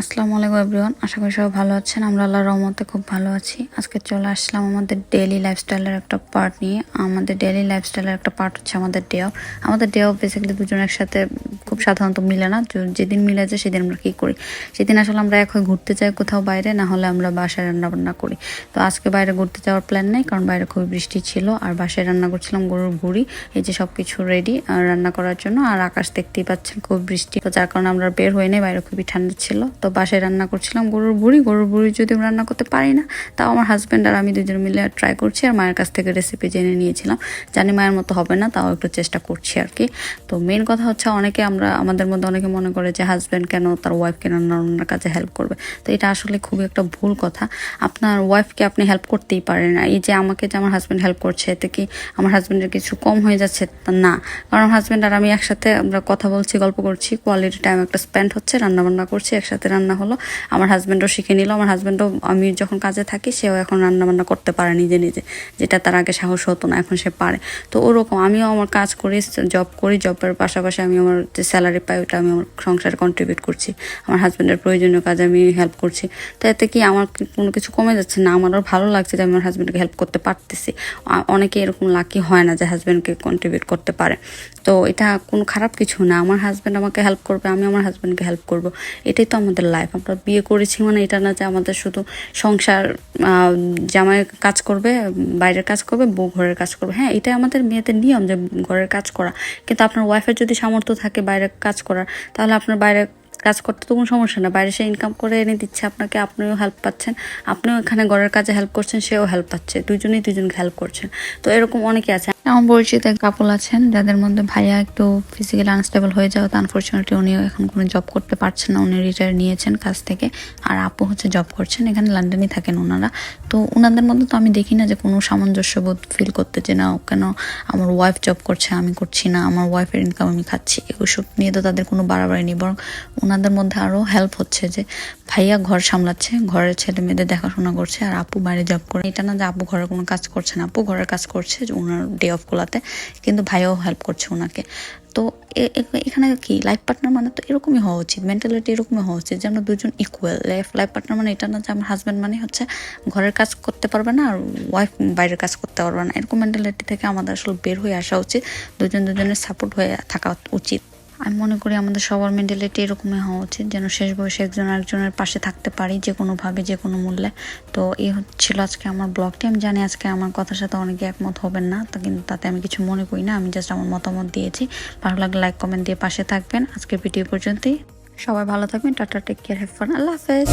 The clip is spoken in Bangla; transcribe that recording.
আসসালামু আলাইকুম এভরিওয়ান, আশা করি সবাই ভালো আছেন। আমরা আল্লাহর রহমতে খুব ভালো আছি। আজকে চলে আসলাম আমাদের ডেইলি লাইফস্টাইলের একটা পার্ট নিয়ে। আমাদের ডেইলি লাইফস্টাইলের একটা পার্ট হচ্ছে আমাদের ডে অফ আমাদের ডে অফ বেসিক্যালি দুজন একসাথে খুব সাধারণত মিলে না। যেদিন মিলে যায় সেদিন আমরা কী করি? সেদিন আসলে আমরা হয়ে ঘুরতে যাই কোথাও বাইরে, না হলে আমরা বাসায় রান্না বান্না করি। তো আজকে বাইরে ঘুরতে যাওয়ার প্ল্যান নেই, কারণ বাইরে খুবই বৃষ্টি ছিল। আর বাসায় রান্না করছিলাম গরুর ভুড়ি এই যে সব কিছু রেডি রান্না করার জন্য। আর আকাশ দেখতেই পাচ্ছেন খুব বৃষ্টি। তো যার কারণে আমরা বের হয়ে নেই, বাইরে খুবই ঠান্ডা ছিল। তো বাসায় রান্না করছিলাম, গরুর বুড়ি। গরুর বুড়ি যদি রান্না করতে পারি না, তাও আমার হাজব্যান্ড আর আমি দুজন মিলে ট্রাই করছি আর মায়ের কাছ থেকে রেসিপি জেনে নিয়েছিলাম। জানি মায়ের মতো হবে না, তাও একটু চেষ্টা করছি আর কি। তো মেন কথা হচ্ছে অনেকে আমরা, আমাদের মধ্যে অনেকে মনে করে যে হাজব্যান্ড কেন তার ওয়াইফকে রান্না, রান্নার কাজে হেল্প করবে? তো এটা আসলে খুবই একটা ভুল কথা। আপনার ওয়াইফকে আপনি হেল্প করতেই পারেন এই যে আমাকে যে আমার হাজব্যান্ড হেল্প করছে, এতে কি আমার হাজব্যান্ডের কিছু কম হয়ে যাচ্ছে? না। কারণ হাজব্যান্ড আর আমি একসাথে আমরা কথা বলছি, গল্প করছি কোয়ালিটি টাইম একটা স্পেন্ড হচ্ছে রান্না বান্না করছি, একসাথে রান্না হলো। আমার হাজব্যান্ডও শিখে নিল। আমার হাজব্যান্ডও আমি যখন কাজে থাকি, সেও এখন রান্না বান্না করতে পারে নিজে নিজে। যেটা তার আগে সাহস হতো না, এখন সে পারে। তো ওরকম আমিও আমার কাজ করি জব করি জবের পাশাপাশি আমি আমার যে স্যালারি পাই, ওটা আমি আমার সংসারে কন্ট্রিবিউট করছি। আমার হাজব্যান্ডের প্রয়োজনীয় কাজে আমি হেল্প করছি। তো এতে কি আমার কোনো কিছু কমে যাচ্ছে? না আমারও ভালো লাগছে যে আমি আমার হাজব্যান্ডকে হেল্প করতে পারতেছি। অনেকে এরকম লাকি হয় না যে হাজব্যান্ডকে কন্ট্রিবিউট করতে পারে। তো এটা কোনো খারাপ কিছু না। আমার হাজব্যান্ড আমাকে হেল্প করবে, আমি আমার হাজব্যান্ডকে হেল্প করব। এটাই তো আমাদের লাইফ আমরা বিয়ে করেছি মানে এটা না যে আমাদের শুধু সংসার জামাই কাজ করবে, বাইরের কাজ করবে, বউ ঘরের কাজ করবে। হ্যাঁ এটাই আমাদের মেয়েদের নিয়ম যে ঘরের কাজ করা। কিন্তু আপনার ওয়াইফের যদি সামর্থ্য থাকে বাইরের কাজ করার, তাহলে আপনার বাইরে কাজ করতে তো কোনো সমস্যা না। বাইরে সে ইনকাম করে এনে দিচ্ছে আপনাকে, আপনিও হেল্প পাচ্ছেন। আপনিও এখানে ঘরের কাজে হেল্প করছেন, সেও হেল্প পাচ্ছে। দুজনেই দুজনকে হেল্প করছেন। তো এরকম অনেকে আছে। আমার পরিচিত কাপল আছেন, যাদের মধ্যে ভাইয়া একটু ফিজিক্যালি আনস্টেবল হয়ে যাওয়াতে আনফর্চুনেটলি উনিও এখন কোনো জব করতে পারছেন না, উনি রিটায়ার নিয়েছেন কাজ থেকে। আর আপু হচ্ছে জব করছেন, এখানে লন্ডনে থাকেন ওনারা তো ওনাদের মধ্যে তো আমি দেখি না যে কোনো সামঞ্জস্যবোধ ফিল করতে যে না কেন আমার ওয়াইফ জব করছে, আমি করছি না, আমার ওয়াইফের ইনকাম আমি খাচ্ছি। এসব নিয়ে তো তাদের কোনো বাড়াবাড়ি নেই, বরং ওনাদের মধ্যে আরও হেল্প হচ্ছে যে ভাইয়া ঘর সামলাচ্ছে, ঘরের ছেলে মেয়েদের দেখাশোনা করছে, আর আপু বাইরে জব করে। এটা না যে আপু ঘরের কোনো কাজ করছে না, আপু ঘরের কাজ করছে, যে ওনার ডে অফগুলোতে কিন্তু ভাইও হেল্প করছে ওনাকে তো এখানে কি লাইফ পার্টনার মানে তো এরকমই হওয়া উচিত মেন্টালিটি এরকমই হওয়া উচিত যে আমরা দুজন ইকুয়াল লাইফ লাইফ পার্টনার মানে এটা না যে আমার হাজব্যান্ড মানে হচ্ছে ঘরের কাজ করতে পারবে না, আর ওয়াইফ বাইরের কাজ করতে পারবে না। এরকম মেন্টালিটি থেকে আমাদের আসলে বের হয়ে আসা উচিত দুজন দুজনের সাপোর্ট হয়ে থাকা উচিত। আমি মনে করি আমাদের সবার মেন্টালিটি এরকমই হওয়া উচিত, যেন শেষ বয়সে একজন আরেকজনের পাশে থাকতে পারি যে কোনোভাবে যে কোনো মূল্যে। তো এই হচ্ছিল আজকে আমার ব্লগটি আমি জানি আজকে আমার কথার সাথে অনেকে একমত হবেন না, তা কিন্তু তাতে আমি কিছু মনে করি না, আমি জাস্ট আমার মতামত দিয়েছি। ভালো লাগলে লাইক কমেন্ট দিয়ে পাশে থাকবেন। আজকের ভিডিও পর্যন্তই। সবাই ভালো থাকবেন, tata take care have fun আল্লাহ হাফেজ।